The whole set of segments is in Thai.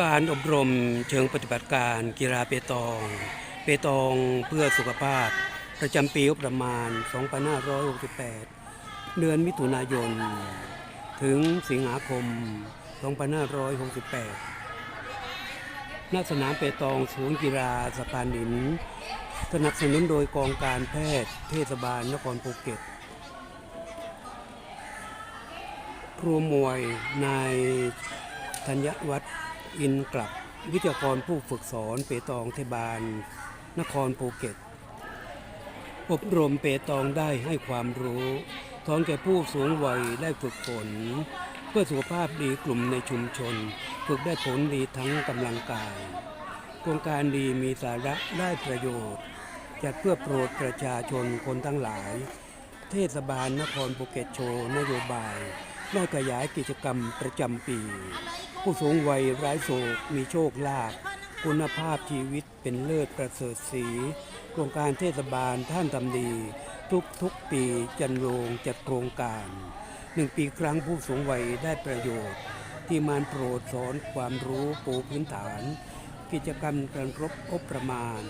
การอบรมเชิงปฏิบัติการกีฬาเปตอง เปตองเพื่อสุขภาพ ประจำปีประมาณ 2568 เดือนมิถุนายน ถึงสิงหาคม 2568 ณ สนามเปตองศูนย์กีฬาสะพานหิน สนับสนุนโดยกองการแพทย์เทศบาลนครภูเก็ตครูมวยนายธัญวัฒน์ อินกลับวิทยากรผู้ฝึกสอนเปตองเทศบาล นครภูเก็ต อบรมเปตองได้ให้ความรู้ท้องแก่ผู้สูงวัยได้ฝึกฝน เพื่อสุขภาพดีกลุ่มในชุมชน ฝึกได้ผลดีทั้งกำลังกาย โครงการดีมีสาระได้ประโยชน์ จัดเพื่อโปรดประชาชนคนทั้งหลาย เทศบาลนครภูเก็ตโชว์นโยบาย ได้ขยายกิจกรรมประจำปี ผู้สูงวัยไร้โศกมีโชคลาภคุณภาพชีวิตเป็นเลิศประเสริฐสีโครงการเทศบาลท่านทำดี ทุกทุกปีจันโรงจัดโครงการหนึ่งปีครั้งผู้สูงวัยได้ประโยชน์ ที่มานโปรดสอนความรู้ปูพื้นฐาน กิจกรรมการรบอบประมาณ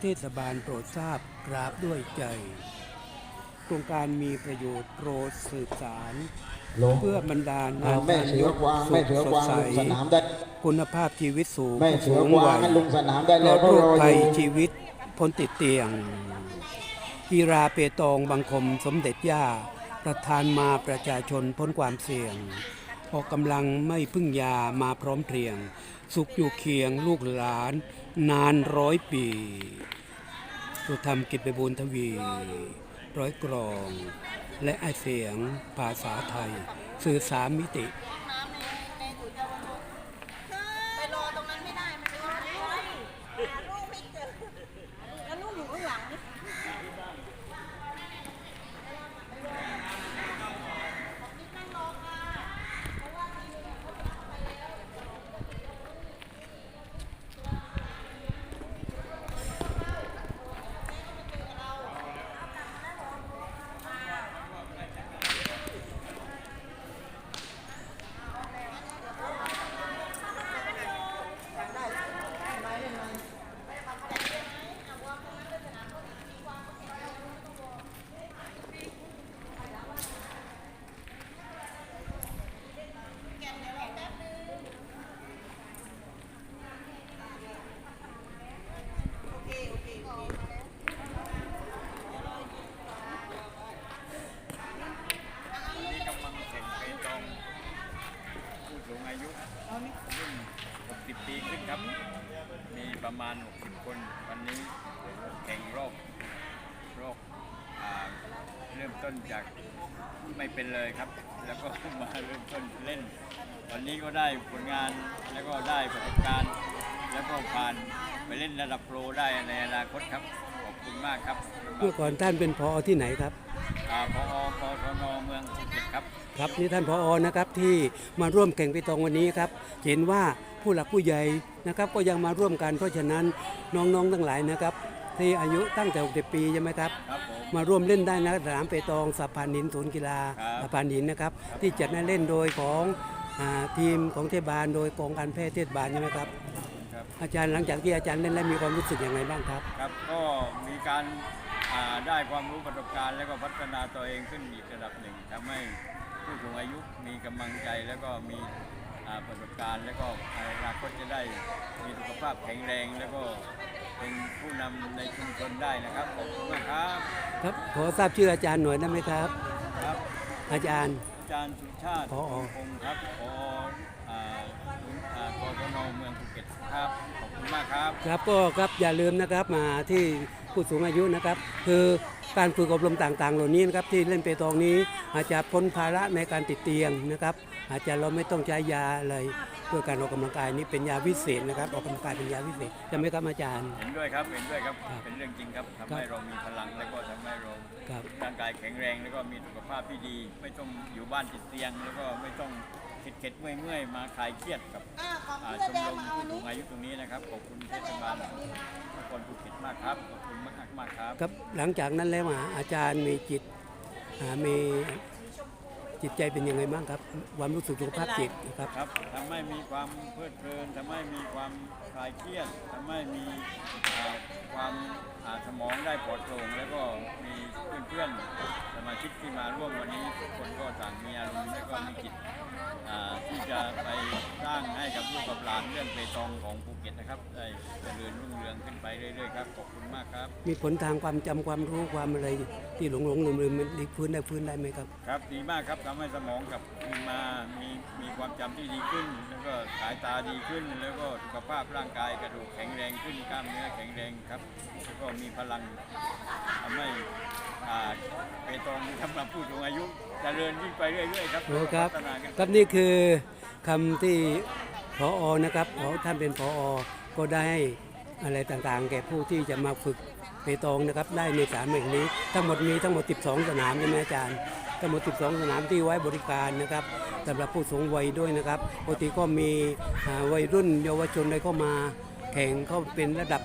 เทศบาลโปรดทราบกราบด้วยใจ โครงการมีประโยชน์โปรดสืบสาร เพื่อบรรดาลเอาแม่เสือกวางแม่เสือกวางลงสนามได้ คุณภาพชีวิตสูงแม่เสือสูงกวาวังยให้ลงสนามได้ลแล้วดเพราะโรครอภัยอยู่ชีวิตพ้นติดเตียง กีฬาเปตองบังคมสมเด็จย่า ประธานมาประชาชนพ้นความเสี่ยงออกกำลังไม่พึ่งยามาพร้อมเพรียง สุขอยู่เคียงลูกหลาน นานร้อยปี สุธรรมกิจไปบูรณ์ทวี ร้อยกรอง และไอเสียงภาษาไทย สื่อสามมิติ น้ำในในถุงยางไปรอตรงนั้นไม่ได้ มันร้อนหาลูกไม่เจอ แล้วลูกอยู่ข้างหลัง นี่กำลังแข่งเปตองผู้สูงอายุรุ่น 60 ปีขึ้นครับ มีประมาณ 60 คนวันนี้แข่งรอบรอบอ่าเริ่มต้นจากไม่เป็นเลยครับ แล้วก็มาเริ่มต้นเล่น วันนี้ก็ได้ผลงานแล้วก็ได้ประสบการณ์ แล้วก็ผ่านไปเล่นระดับโปรได้ในอนาคตครับขอบคุณมากครับเมื่อก่อนท่านเป็นพอที่ไหนครับอ่าพอปทนเมืองภูเก็ตครับ ครับนี่ท่านพออนะครับที่มาร่วมแข่งไปตองวันนี้ครับ เห็นว่า ผู้หลักผู้ใหญ่นะครับก็ยังมาร่วมกัน เพราะฉะนั้นน้องๆทั้งหลายนะครับที่อายุตั้งแต่ 60 ปีใช่ไหมครับครับผมมาร่วมเล่นได้นะสนามเปตองสะพานหินศูนย์กีฬาครับสะพานหินนะครับที่จัดให้เล่นโดยของอาทีมของเทศบาล โดยกองการแพทย์เทศบาลใช่ไหมครับครับอาจารย์หลังจากที่อาจารย์เล่นแล้วมีความรู้สึกอย่างไรบ้างครับครับก็มีการอ่าได้ความรู้ประสบการณ์ แล้วก็พัฒนาตัวเองขึ้นอีกระดับหนึ่งทำให้ผู้สูงอายุมีกำลังใจแล้วก็มีอ่า ประสบการณ์แล้วก็ในอนาคตจะได้มีสุขภาพแข็งแรงแล้วก็เป็นผู้นำในชุมชนได้นะครับขอบคุณมากครับครับขอทราบชื่ออาจารย์หน่อยได้ไหมครับ ครับ อาจารย์ อาจารย์สุชาติผอ คงครับพออ่าศูนย์อ่ากทนเมืองภูเก็ตครับขอบคุณมากครับ ครับก็ครับอย่าลืมนะครับมาที่ ผู้สูงอายุนะครับ คือการฝึกอบรมต่างๆ เหล่านี้นะครับที่เล่นเปตองนี้อาจจะพ้นภาระในการติดเตียงนะครับ อาจจะเราไม่ต้องใช้ยาอะไรเพื่อการออกกำลังกายนี้เป็นยาวิเศษนะครับ ออกกำลังกายเป็นยาวิเศษใช่ไหมครับอาจารย์ เห็นด้วยครับเห็นด้วยครับครับเป็นเรื่องจริงครับครัทำบให้เรามีพลังแล้วก็ทำให้เราครับร่างกายแข็งแรงแล้วก็มีสุขภาพที่ดี ไม่ต้องอยู่บ้านติดเตียง แล้วก็ไม่ต้องเข็ดเข็ดๆเมื่อยเมื่อยๆมาคลายเครียดกับอ่าของอ่าเสื้อชมแดงรมมาเอาผู้อันสูนี้งอายุตรงนี้นะครับขอบคุณเทศบาลนค รภูเก็ตมากครับขอบคุณมากมากๆครับครับ หลังจากนั้นแล้วอะอาจารย์มีจิตอ่ามีจิตใจเป็นยังไงบ้างครับ ความรู้สึกสุขภาพจิตนะครับครับทำให้มีความเพลิดเพลินทำให้มีความคลายเครียดทำให้มีอ่าความอ่าสมองได้ปลอดโปร่งแล้วก็มีเพื่อนๆสมาชิกที่มาร่วมวันนี้ทุกคนก็ต่างมีอารมณ์และก็มีจิต อ่าที่จะไปสร้างให้กับลูกกับหลานเรื่องเปตองของภูเก็ตนะครับ ได้เจริญรุ่งเรืองขึ้นไปเรื่อยๆครับขอบคุณมากครับ มีผลทางความจำความรู้ความอะไรที่หลงหลงลืมลืมมันดีฟื้นได้ฟื้นได้ไหมครับ ครับดีมากครับทำให้สมองกลับคืนมามีมีความจำที่ดีขึ้น แล้วก็สายตาดีขึ้น แล้วก็สุขภาพร่างกายกระดูกแข็งแรงขึ้นกล้ามเนื้อแข็งแรงครับแล้วก็มีพลังทำให้ อ่าเปตองสำหรับผู้สูงอายุเจริญยิ่งไปเรื่อยๆครับโอ้ครับ พัฒนากันครับนี่คือคำที่พออนะครับขอท่านเป็นพออก็ได้ให้อะไรต่างๆ แก่ผู้ที่จะมาฝึกเปตองนะครับ ได้ในสนามแห่งนี้ ทั้งหมดมีทั้งหมด 12 สนามใช่ไหมอาจารย์ ทั้งหมด 12 สนามที่ไว้บริการนะครับสำหรับผู้สูงวัยด้วยนะครับปกติก็มีอ่าวัยรุ่นเยาวชนได้เข้ามาแข่งเข้าเป็นระดับ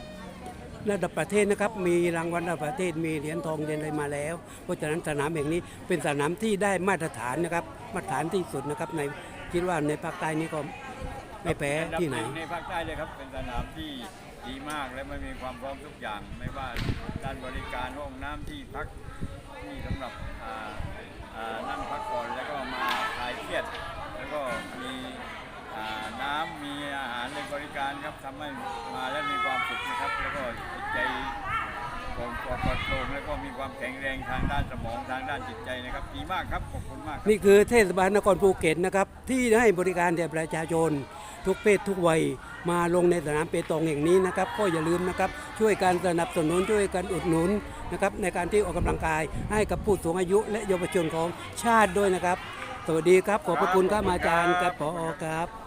ระดับประเทศนะครับ มีรางวัลระดับประเทศมีเหรียญทองเหรียญอะไรมาแล้ว เพราะฉะนั้นสนามแห่งนี้เป็นสนามที่ได้มาตรฐานนะครับ มาตรฐานที่สุดนะครับในคิดว่าในภาคใต้นี้ก็ไม่แพ้ที่ไหนอัดับงในภาคใต้เลยครับเป็นสนามที่ดีมากและไม่มีความพร้อมทุกอย่างไม่ว่าการบริการห้องน้ำที่พักที่สำหรับอ่าอ่านั่งพักผ่อนแล้วก็มาคลายเครียด แล้วก็มีอ่าน้ำมีอาหารในบริการครับทำให้มาแล้วมีความสุขนะครับแล้วก็จิตใจ ปลอดปลอดโปร่งแล้วก็มีความแข็งแรงทางด้านสมองทางด้านจิตใจนะครับดีมากครับขอบคุณมากครับนี่คือเทศบาลนครภูเก็ตนะครับที่ให้บริการแก่ประชาชน ทุกเพศทุกวัยมาลงในสนามเปตองแห่งนี้นะครับก็อย่าลืมนะครับช่วยการสนับสนุนช่วยกันอุดหนุนนะครับในการที่ออกกำลังกายให้กับผู้สูงอายุ และเยาวชนของชาติด้วยนะครับ สวัสดีครับขอบพระคุณครับอาจารย์ครับผอครับ